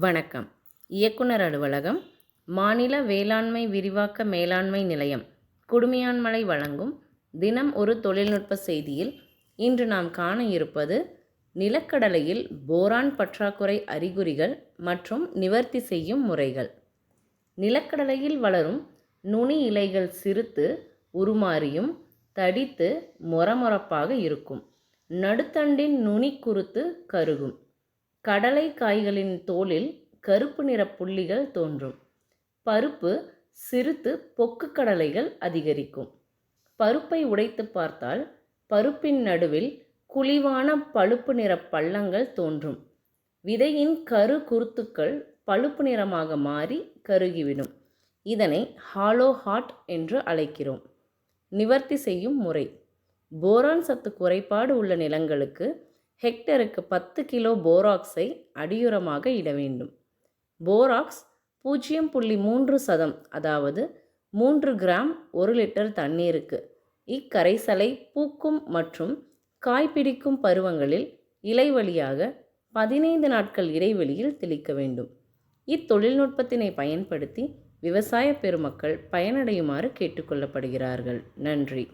வணக்கம். இயக்குனர் அலுவலகம் மாநில வேளாண்மை விரிவாக்க மேலாண்மை நிலையம் குடுமியான்மலை வழங்கும் தினம் ஒரு தொழில்நுட்ப செய்தியில் இன்று நாம் காண இருப்பது நிலக்கடலையில் போரான் பற்றாக்குறை அறிகுறிகள் மற்றும் நிவர்த்தி செய்யும் முறைகள். நிலக்கடலையில் வளரும் நுனி இலைகள் சிறுத்து உருமாறியும் தடித்து மொரமொரப்பாக இருக்கும். நடுத்தண்டின் நுனி குறுத்து கருகும். கடலை காய்களின் தோலில் கருப்பு நிற புள்ளிகள் தோன்றும். பருப்பு சிறுத்து பொக்கு கடலைகள் அதிகரிக்கும். பருப்பை உடைத்து பார்த்தால் பருப்பின் நடுவில் குழிவான பழுப்பு நிற பள்ளங்கள் தோன்றும். விதையின் கரு குருத்துக்கள் பழுப்பு நிறமாக மாறி கருகிவிடும். இதனை ஹாலோ ஹாட் என்று அழைக்கிறோம். நிவர்த்தி செய்யும் முறை. போரான் சத்து குறைபாடு உள்ள நிலங்களுக்கு ஹெக்டருக்கு பத்து கிலோ போராக்ஸை அடியுரமாக இட வேண்டும். போராக்ஸ் பூஜ்ஜியம் புள்ளி மூன்று சதம் அதாவது மூன்று கிராம் ஒரு லிட்டர் தண்ணீருக்கு. இக்கரைசலை பூக்கும் மற்றும் காய்பிடிக்கும் பருவங்களில் இலை வழியாக பதினைந்து நாட்கள் இடைவெளியில் தெளிக்க வேண்டும். இத்தொழில்நுட்பத்தினை பயன்படுத்தி விவசாய பெருமக்கள் பயனடையுமாறு கேட்டுக்கொள்ளப்படுகிறார்கள் நன்றி.